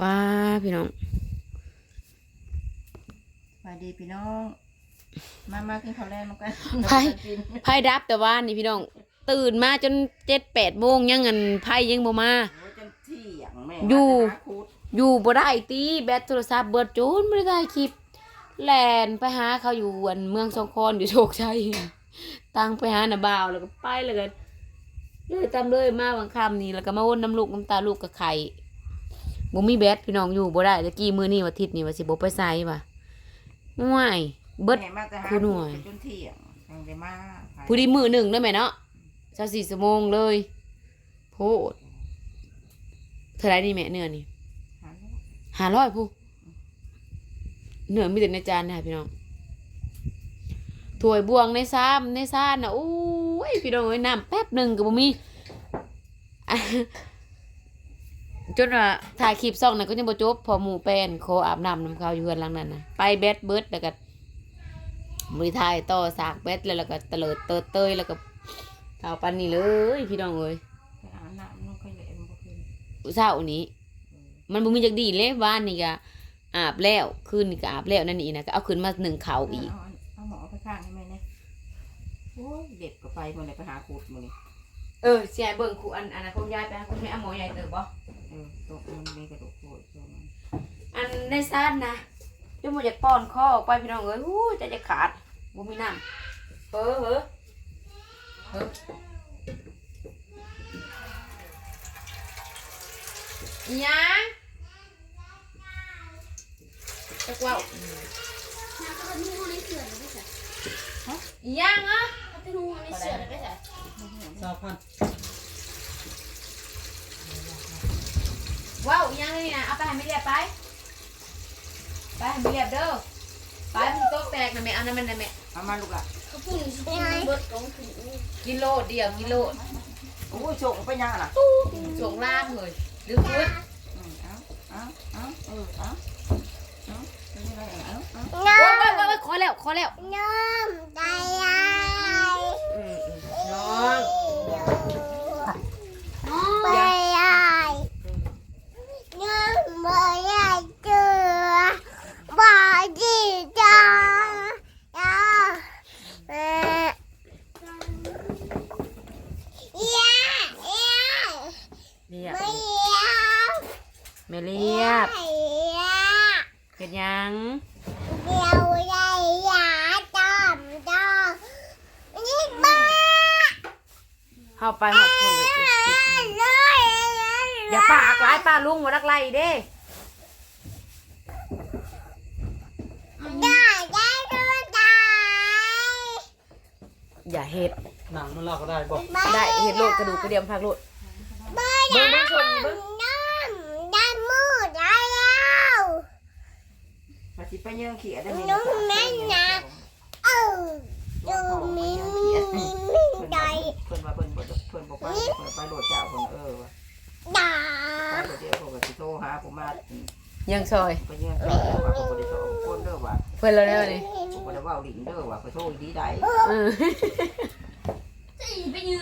ป้าพี่น้องสวัสดีพี่น้อง มามากินข้าวแรงมากันไพ่ไพ่ดับแต่ว่านี่พี่น้อง ตื่นมาจนเจ็ดแปดโมงยังเงินไพ่ยังบ่มาโอ้ยจังที่อย่างแม่อยู่หาคูดอยู่บ่ได้ตีแบตโทรศัพท์เบิดจูนไม่ได้ถ่ายคลิปแลนไปหาเขาอยู่อันเมืองสองคอนอยู่โชคชัยตังไปหาน่ะบ่าวแล้วก็ไปแล้วก็เลยตามเลยมาบางคำนี่แล้วก็มาวนน้ำลูกน้ำตาลูกกับไข่ บ่มีแบตพี่น้องอยู่บ่ได้ตะกี้มื้อนี้วันอาทิตย์นี่ว่าสิบ่ไปไสว่ะง่วยเบิดแม่มาแต่หาคูณหน่วยไปจนเที่ยงยังได้มาผู้ดีมือหนึ่งได้ไหมเนาะเจ้าสี่ชั่วโมงเลยโพดเท่าไรนี่แม่เนื้อนี่ หาลูกหาร้อยผู้เนื้อมีแต่ในจานนะพี่น้องถ้วยบวงในซ้ำในซ่านนะโอ้ยพี่น้องเอ้ยน้ำแป๊บหนึ่งก็บ่มีอะ จนว่าถ่ายคลิปซ่องน่ะก็ยังบ่จบพอหมู่แป้นขออาบน้ำน้ำเขาอยู่เฮือนหลังนั้นนะไปแบดเบิดแล้วก็บริทายต่อสากแบดแล้วแล้วก็เตลิดเติดเตยแล้วก็เท่าปันนี่เลยพี่น้องเอ้ยไปหาน้ำน้องก็เลยมันบ่คืนเช้านี้ มันบ่มีจักดีเลยบ้านนี่ก็อาบแล้วคืนนี่ก็อาบแล้วนั่นนี่นะก็เอาขึ้นมาหนึ่งเขาอีก เอาเอาหมอไปข้างให้แม่เนี่ยโอ้ยเด็กก็ไปหมันเลยไปหาคูดมือนี่เออสิให้เบิ่งครูอันอันนั้นคุณยายไปหาคุณแม่เอาหมอใหญ่เติบบ่เออตกมันมีกระดูกโผล่ตัวมันอันในซ่านนะจนบ่อยากป้อนคอออกไปพี่น้องเอ้ยอู้ใจจะขาดบ่มีน้ำเฮ้อเฮ้อเฮ้ออิหยังจักว่าวเขาเป็นหูในเสือนะไม่ใช่อิหยังอะเขาเป็นหูในเสือนะไม่ใช่สามพัน ว้าวอีหยังนี่นะเอาไปให้ไม่เรียบไป ไปให้ไม่เรียบเด้อ ไปมันโต๊ะแตกนะแม่เอาน้ำมันนะแม่เอามาลูกอะเขาพูดถึงสกินเบิร์ดของถึงกิโลเดียวกิโลโอ้ยส่งไปยังอะล่ะส่งล่างเลยลืมพูดอืมเอาเอาเอาเออเอาเอาเป็นยังไงเอาเอาโอ้ยโอ้ยโอ้ยขอแล้วขอแล้วน้ำใจยายอืมอืมน้อง ไปยายน้ำไปยายเจอบาดีจ้าจ้าแม่ยายยาย เรียบ ไม่ยาย แม่เรียบ ไม่ยาย เป็นยัง เดี๋ยวใหญ่ยาจอมจอมนี่บ้า เข้า ไปหอดคนเลยเลยอย่าปากร้ายป้าลุงมารักไรเด้ได้ได้ด้วยได้อย่าเห็ดหนังมันเล่าก็ได้บอกได้เห็ดโลดกระดูกกระเดียมพักโลดบ้าเบิ่งเบิ่งชมเบิ่งน้ำได้มือได้แล้วปฏิไปเยื่อเขียได้ไหมนุ่มแม่นะเออดูมีมีมีมีใจเพิ่นว่าเพิ่นบ่เพิ่นบ่ไปเพิ่นไปโหลดเจ้าเพิ่นเออว่ะด่าไปโหลดเจ้าเพิ่นก็สิโทรหาผมมายังซอยไปเยื่อเขียว่าผมบ่ได้โทรคนเด้อว่าเพื่อนเราแล้วนี่ผมบ่ได้เว้าลิ้นเด้อว่าไปโทรอีดีได้เออจะไปยืน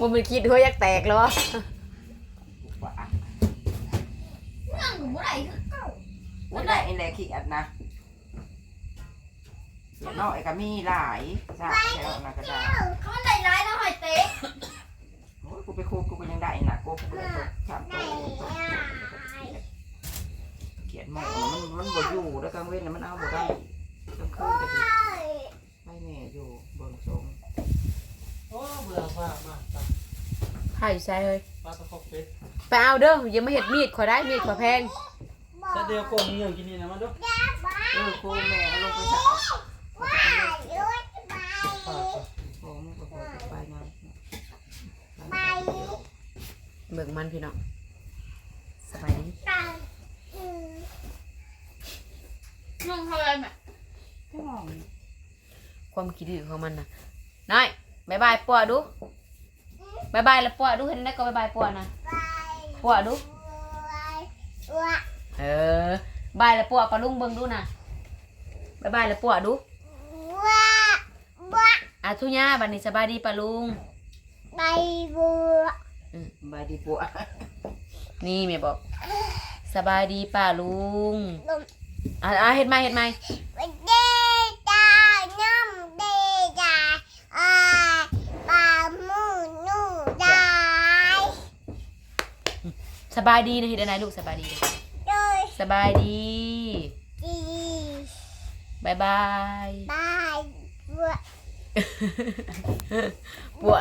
มันมันคิดหัวอยากแตกแล้ววะว่านั่งอยู่เมื่อไหร่คือเก่าบ่ได้ไอ้แลขี้อัดนะเดี๋ยว น้อยก็มีหลายซะแล้วน่ะก็ได้เขามันได้ร้ายแล้วหอยเตะโอ้ยกูไปคูกูก็ยังได้น่ะกูกูได้ตก3โตตกเขียนหมอมันมันบ่อยู่แล้วกลางเว้นน่ะมันเอาบ่ได้กลางคืนก็สิไปแม่อยู่เบิ่งทรงโอ้เบื่อมากมากตาไข่ใส่เลยปลาตะคอกเป็ดไปเอาเด้ออย่ามาเห็ดมีดขอได้มีดขอแพงแต่เดียวโกงยังกินนี่นะมันด้วยเออครูแม่เอาลงไปสาว ว้ายุดไป ปลา โอ้มึงก็พอจะไปนะ ไป เบิกมันพี่น้องสบายดีไปมึงทำอะไรแม่ไม่มองความคิดดื้อของมันนะน้อยบายบายปัวดูบายบายแล้วปัวดูเห็นได้ก็บายบายปัวนะปัวดูว้าเออบายแล้วปัวปลาลุงเบิ่งดูนะบายบายแล้วปัวดูว้าว้าอาทุญาบัดนี้สบายดีปลาลุงไปบัว ใบดีปัวนี่แม่บอกเสบายดีป่าลุง ลุง อะอะเฮ็ดไหมเฮ็ดไหมวันเดตาน้ำเดตาอ่าปลาหมูนูได้สบายดีนะเฮ็ดอะไรลูกสบายดี โดยสบายดีดีบายบายบายบัวปวด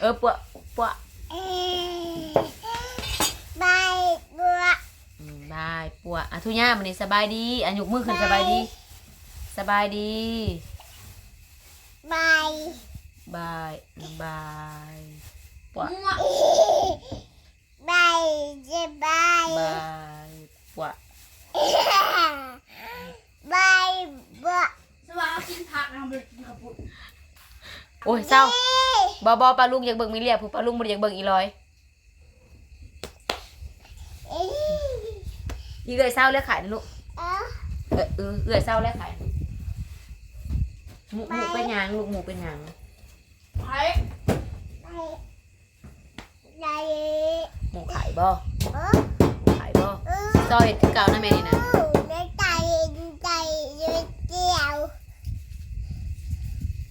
เออปวดปวด เอ้ยบายบัว อืมบายป วดอะทุย่ามันนี่สบายดีอะยกมือขึ้นสบายดี สบายดีบายบายบายปวดบายจะบายบายปวดบายบัวสว่าเอากินผักนะมันกินข้าวปุ้นโอ้ยเศร้าบอบอปลาลุงอยากเบิ่งมีเรียบผู้ปลาลุงบ่ได้อยากเบิ่งอีลอย เอ้ย อีเอื้อยเศร้าแล้วขายนะลูกเอ้าเออเออเอื้อยเศร้าแล้วขายหมูหมูเป็นหยังลูกหมูเป็นหยังไผ่ไปไหนหมูขายบ่เออขายบ่เออซอยเห็ดคือเก่านะแม่นี่นะในใจใจยืดเจียว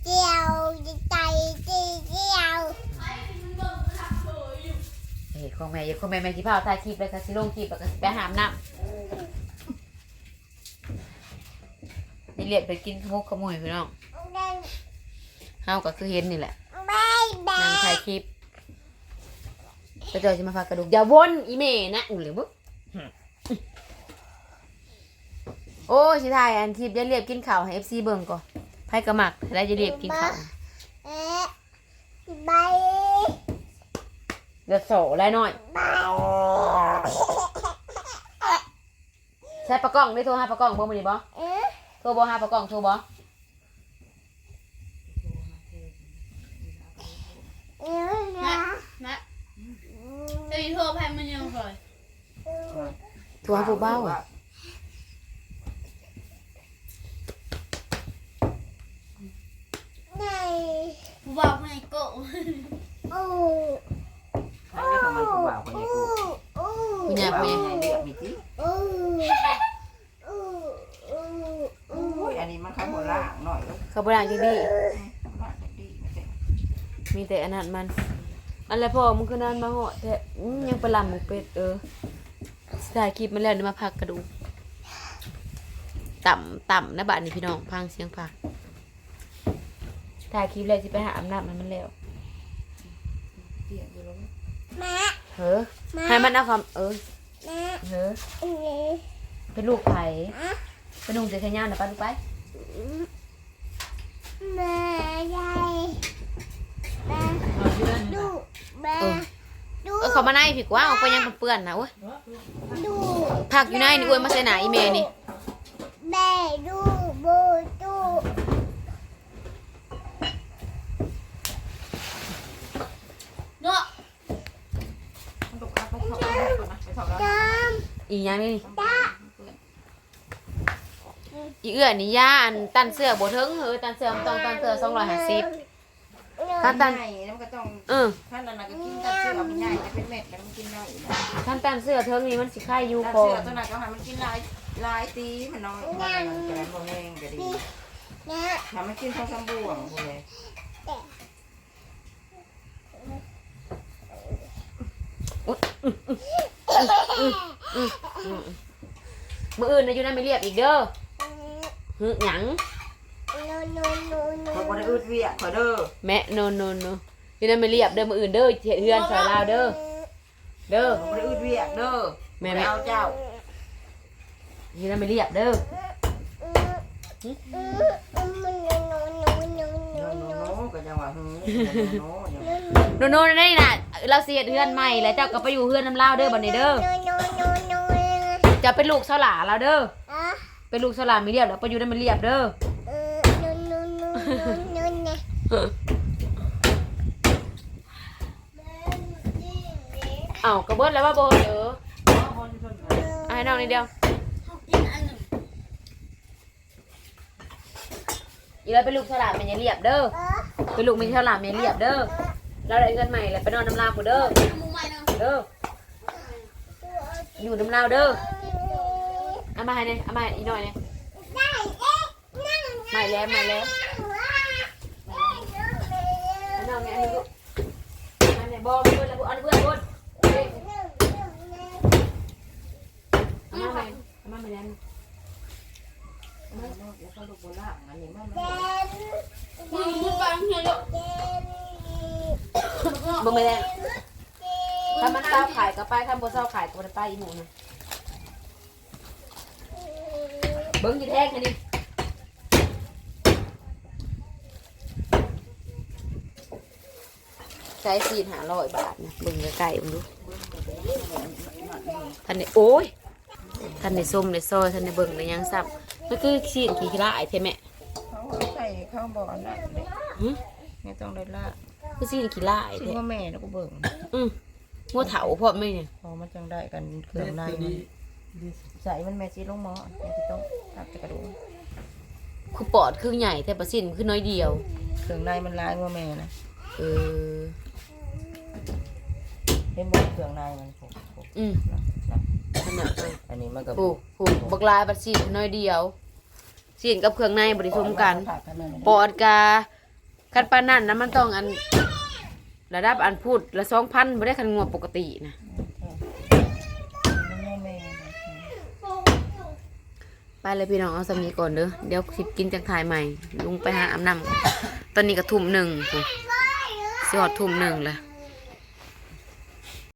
เจียวใจจีเจียวเฮ้ยของแม่อย่าของแม่แม่ที่พาถ่ายคลิปเลยค่ะสิลงคลิปแล้วก็สิไปหามน้ำนี่เรียกไปกินขโมกขโมยพี่น้องเฮาก็คือเห็นนี่แหละบายบานางถ่ายคลิปไปเจอจะมาพากระดูกอย่าวนอีเมนะอุ้ยหรือบุ๊โอ้ยสิถ่ายอันคลิปอย่าเรียบกินข้าวให้ FC เบิ่งก่อนไผกระหมักแล้วจะเรียบกินข้าวเอ๊ะบายเดือดโสแล้วหน่อยใช้ปลากล้องได้โทรหาปลากล้องบ่มื้อนี้บ่เอ๊ะ โทรบ่หาปลากล้องโทรบ่เอ๊ะนะแม่จะมีโทรแพนมันยังเลยโทรหาผู้เบ้าไหนผู้บอกไม่โกะโอ้ให้ได้ทำไมกูบ่าวคนนี้กูโอ้คุณยายบ่าวคุณยัยาย งไงเรียกมีที่ โอ้โอ้โอ้โอ้ โอ้ยอันนี้มันข้าวโบราณหน่อยแล้ว เขาบ่ได้จังดีบ้านดีไม่ใช่มีแต่อันนั้นมันอะไรพ่อมึงคือนั้นมาเหาะแท้อื้อยังไปลำหมูเป็ดเออสิถ่ายคลิปมันแล้วนี่มาพักกระดูกต่ำต่ำนะบ้านนี้พี่น้องพังเสียงพักถ่ายคลิปแล้วสิไปหาอาบน้ำมันมันแล้วเตี้ยอยู่แล้วแม่เฮ้อให้มันเอาความเออแม่เฮ้อเอ๊ะเป็นลูกไผ่เป็นลุงเสียขยานนะป้าลูกไป แม่ยายแม่ดูแม่ดูเออเขามาในผิดว่าออกไปยังเปื้อนๆนะโอ้ยดูผักอยู่ในนี่อ้วยมาใส่หนาอีเมนี่แม่ดูบูดูเนาะมันตกอัพไปถอดก่อนนะไปถอดแล้วน้อีหยังนี่ำตา อีเอื้อนี่ย่าอันตันเสื้อบ่เทิงเฮ้อตันเสื้อมันต้องตันเสื้อสองร้อยห้าสิบถ้าตัน ใหญ่แล้วมันก็ต้องเออท่านนั้นน่ะก็กินตัดเสื้อมันใหญ่จะเป็นเม็ดแล้วมันกินได้อีกนะท่านตันเสื้อเทิงนี่มันสิค่ายอยู่ตัดคอเสื้อตัวนั้นก็ให้มันกินลายลายตีมันน้อยมันแกนบ่แห้งก็ดีนะถ้ามันกินข้าวซ้ำบ่วงพวกเลยมื้ออื่นนะอยู่นั่นไม่เรียบอีกเด้อ หึหยังโนโนโนโนเขาบ่ได้อึดเวียขอเด้อแม่โนโนโนอยู่นั่นไม่เรียบเด้อมื้ออื่นเด้อเฮ็ดเฮือนซอยลาวเด้อเด้อ เขาบ่ได้อึดเวียเด้อแม่แม่เอาเจ้าอยู่นั่นไม่เรียบเด้ออืมอืมอืมโนโนโนโนโนโนโนโนโนก็จังว่าหือโนโนโนโนได้น่ะเราสิเฮ็ดเฮือนใหม่แล้วเจ้าก็ไปอยู่เฮือนน้ำลาวเด้อบัดนี้เด้อโนโนโนโนจะเป็นลูกเสาหลาเราเด้ออะ เป็นลูกสลาม่เรียบแล้วไปอยู่นั่นไม่เรียบเด้อเออโนโนโนโนโนนะเอ้ากระเบิดแล้วว่าโบเด้อเอาให้น้องนิดเดียวเขากินอันหนึ่งอีแล้วเป็นลูกฉลามแม่ยายเรียบเด้อเป็นลูกมีฉลามม่ยายเรียบเด้อเราได้เงินใหม่แล้วไปนอนน้ำลาวกูเด้อเนาะเด้ออยู่น้ำลาวเด้อ เอเอามาให้เนี่ยเอามาให้อีกหน่อยเนี่ยได้เอ๊ะนั่งไม่แล้วไม่แล้วนั่งอันนั้นไงอันนี้ลูกอันนี้บอลเพื่อนแล้วอันเพื่อนบนเอามาให้เอามาให้แล้วแล้วก็ลูกโบราณอันนี้มันเด่นมึงมึงฟังเฮียลูกเด่นบ่ไม่แล้วถ้ามันเศร้าขายก็ไปถ้าบ่เศร้าขายก็บ่ได้ไปอีหมูนะ เบิ่งกี่แท่งอันนี้ใช้สี่หาร้อยบาทนะเบิ่งใกล้ๆเบิ่งดูท่านนี่โอ้ยท่านนี่ส้มในซอยท่านนี่เบิ่งในยังซับก็คือขี้ขี้ขี้ละไอ้เท่แม่เขาใส่ข้าวบ่อนั่นเลยหึไม่ต้องได้ละคือขี้ขี้ละไอ้ชื่อเท่ว่าแม่นะกูเบิ่งอืมงัวเถาพร้อมไหมเนี่ยพอมันจังได้กันเคเด็รื่องดในตัวมันนี้ดี ใส่มันแม่ซีลงหม้อแม่ที่ต้องตักจะกระดูกคือปอดคือใหญ่แต่ประสินคือน้อยเดียว เครื่องในมันลายกว่าแม่นะเออ เห็นบ่เครื่องในมันผมผมอืมนะนะขนาดเลยอันนี้มันก็ผูกผูกบักลายประสินน้อยเดียวสินกับเครื่องในบริสมกันผักันนั่นแหละปอดกาคันปานนั่นนะมันต้องอัน ระดับอันพูดละสองพันไม่ได้คันงัวปกตินะ มันแม่แม่นะ ไปเลยพี่น้องเอาสามีก่อนเด้อเดี๋ยวคลิปกินจังถ่ายใหม่ลุงไปหาอาบน้ำตอนนี้ก็ทุ่มหนึ่งสิหอดทุ่มหนึ่งเลย